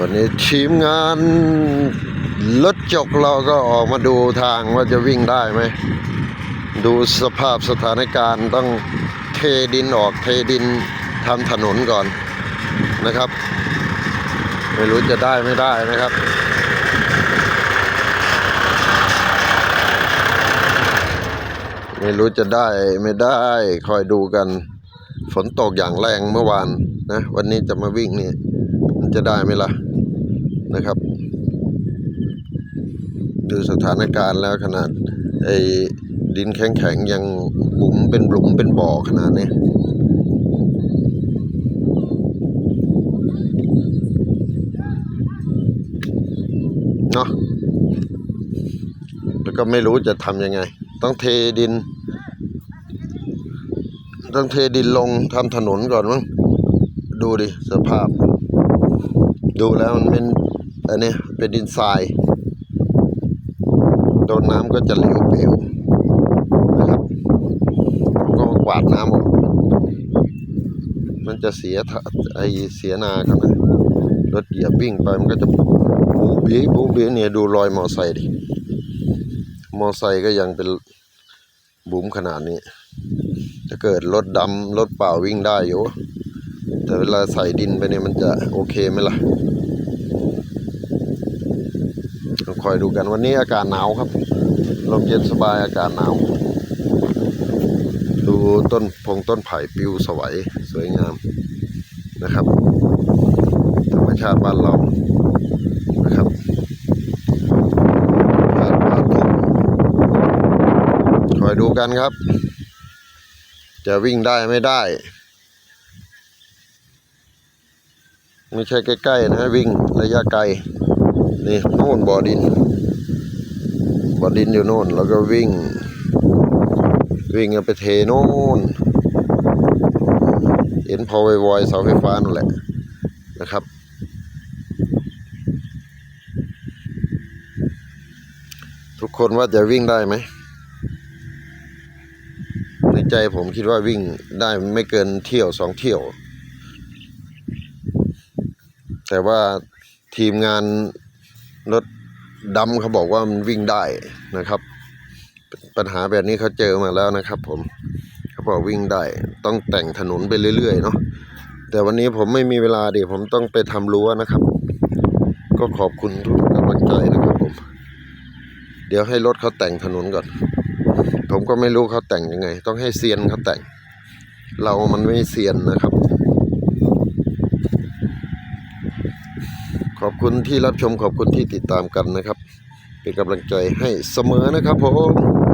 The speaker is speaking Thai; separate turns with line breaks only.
วันนี้ทีมงานรถจกเราก็ออกมาดูทางว่าจะวิ่งได้ไหม ดูสภาพสถานการณ์ต้องเทดินออกเทดินทำถนนก่อนนะครับ ไม่รู้จะได้ไม่ได้นะครับไม่รู้จะได้ไม่ได้คอยดูกัน ฝนตกอย่างแรงเมื่อวานนะ วันนี้จะมาวิ่งนี่มันจะได้ไหมล่ะ นะครับ ดูสถานการณ์แล้วขนาดไอ้ดินแข็งๆยังบุ๋มเป็นหลุมเป็นบ่อขนาดนี้เนาะแล้วก็ไม่รู้จะทำยังไง ต้องเทดิน ต้องเทดินลงทำถนนก่อนมั้งดูดิสภาพ ดูแล้วมันเป็น อันนี้เป็นดินทรายโดนน้ำก็จะเหลวเปลวนะครับผมก็มากวาดน้ำออกมันจะเสียทะไอเสียนาครับนะรถเหยียบวิ่งไปมันก็จะบูบีบูบีเนี่ยดูรอยมอไซค์ดิมอไซค์ก็ยังเป็นบุ๋มขนาดนี้ ถ้าเกิดรถดำรถเปล่าวิ่งได้อยู่ แต่เวลาใส่ดินไปเนี่ยมันจะโอเคไหมล่ะ คอยดูกันวันนี้อากาศหนาวครับ ลมเย็นสบายอากาศหนาว ดูต้นพงต้นไผ่ปลิวสวยสวยงามนะครับ ธรรมชาติบ้านเรานะครับชาติป่าตงคอยดูกันครับ จะวิ่งได้ไม่ได้ ไม่ใช่ใกล้ๆนะวิ่งระยะไกล นี่โน่นบ่อดินบ่อดินอยู่โน่น แล้วก็วิ่ง วิ่งกันไปเทโน่นเห็นพอวอยๆเสาไฟฟ้านั่นแหละนะครับ ทุกคนว่าจะวิ่งได้ไหมในใจผมคิดว่าวิ่งได้ไม่เกินเที่ยวสองเที่ยว แต่ว่าทีมงาน รถดำเขาบอกว่ามันวิ่งได้นะครับ ปัญหาแบบนี้เขาเจอมาแล้วนะครับ ผมเขาบอกวิ่งได้ ต้องแต่งถนนไปเรื่อยๆเนาะแต่วันนี้ผมไม่มีเวลาเดี๋ยวผมต้องไปทำรั้วนะครับ ก็ขอบคุณทุกกำลังใจนะครับผม เดี๋ยวให้รถเขาแต่งถนนก่อน ผมก็ไม่รู้เขาแต่งยังไง ต้องให้เซียนเขาแต่ง เรามันไม่เซียนนะครับ ขอบคุณที่รับชมขอบคุณที่ติดตามกันนะครับ เป็นกำลังใจให้เสมอนะครับผม